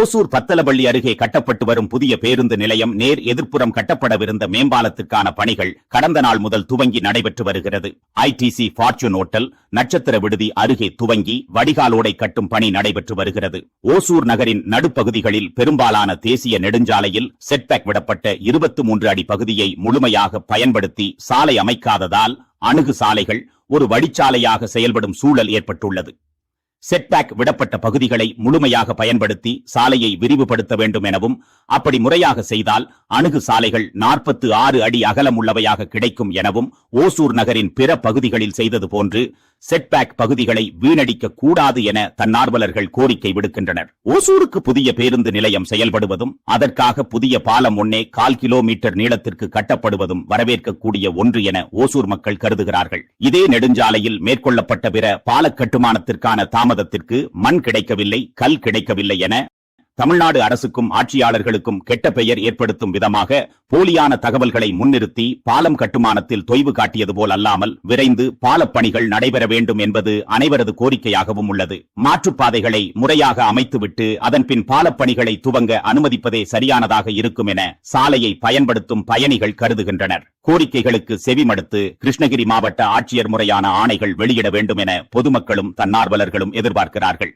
ஓசூர் பத்தலபள்ளி அருகே கட்டப்பட்டு வரும் புதிய பேருந்து நிலையம் நேர் எதிர்ப்புறம் கட்டப்படவிருந்த மேம்பாலத்திற்கான பணிகள் கடந்த நாள் முதல் துவங்கி நடைபெற்று வருகிறது. ஐடிசி ஃபார்ச்சூன் ஓட்டல் நட்சத்திர விடுதி அருகே துவங்கி வடிகாலோடை கட்டும் பணி நடைபெற்று வருகிறது. ஓசூர் நகரின் நடுப்பகுதிகளில் பெரும்பாலான தேசிய நெடுஞ்சாலையில் செட்பேக் விடப்பட்ட இருபத்தி மூன்று அடி பகுதியை முழுமையாக பயன்படுத்தி சாலை அமைக்காததால் அணுகு சாலைகள் ஒரு வடிச்சாலையாக செயல்படும் சூழல் ஏற்பட்டுள்ளது. செட்பேக் விடப்பட்ட பகுதிகளை முழுமையாக பயன்படுத்தி சாலையை விரிவுபடுத்த வேண்டும் எனவும் அப்படி முறையாக செய்தால் அணுகு சாலைகள் நாற்பத்து ஆறு அடி அகலம் உள்ளவையாக கிடைக்கும் எனவும் ஓசூர் நகரின் பிற பகுதிகளில் செய்தது போன்று செட்பேக் பகுதிகளை வீணடிக்க கூடாது என தன்னார்வலர்கள் கோரிக்கை விடுக்கின்றனர். ஓசூருக்கு புதிய பேருந்து நிலையம் செயல்படுவதும் அதற்காக புதிய பாலம் ஒன்னே கால் கிலோமீட்டர் நீளத்திற்கு கட்டப்படுவதும் வரவேற்கக்கூடிய ஒன்று என ஓசூர் மக்கள் கருதுகிறார்கள். இதே நெடுஞ்சாலையில் மேற்கொள்ளப்பட்ட பிற பாலக் கட்டுமானத்திற்கான தாமதத்திற்கு மண் கிடைக்கவில்லை கல் கிடைக்கவில்லை என தமிழ்நாடு அரசுக்கும் ஆட்சியாளர்களுக்கும் கெட்ட பெயர் ஏற்படுத்தும் விதமாக போலியான தகவல்களை முன்னிறுத்தி பாலம் கட்டுமானத்தில் தொய்வு காட்டியது போல் அல்லாமல் விரைந்து பாலப் பணிகள் நடைபெற வேண்டும் என்பது அனைவரது கோரிக்கையாகவும் உள்ளது. மாற்றுப்பாதைகளை முறையாக அமைத்துவிட்டு அதன்பின் பாலப் பணிகளை துவங்க அனுமதிப்பதே சரியானதாக இருக்கும் என சாலையை பயன்படுத்தும் பயணிகள் கருதுகின்றனர். கோரிக்கைகளுக்கு செவிமடுத்து கிருஷ்ணகிரி மாவட்ட ஆட்சியர் முறையான ஆணைகள் வெளியிட வேண்டும் என பொதுமக்களும் தன்னார்வலர்களும் எதிர்பார்க்கிறார்கள்.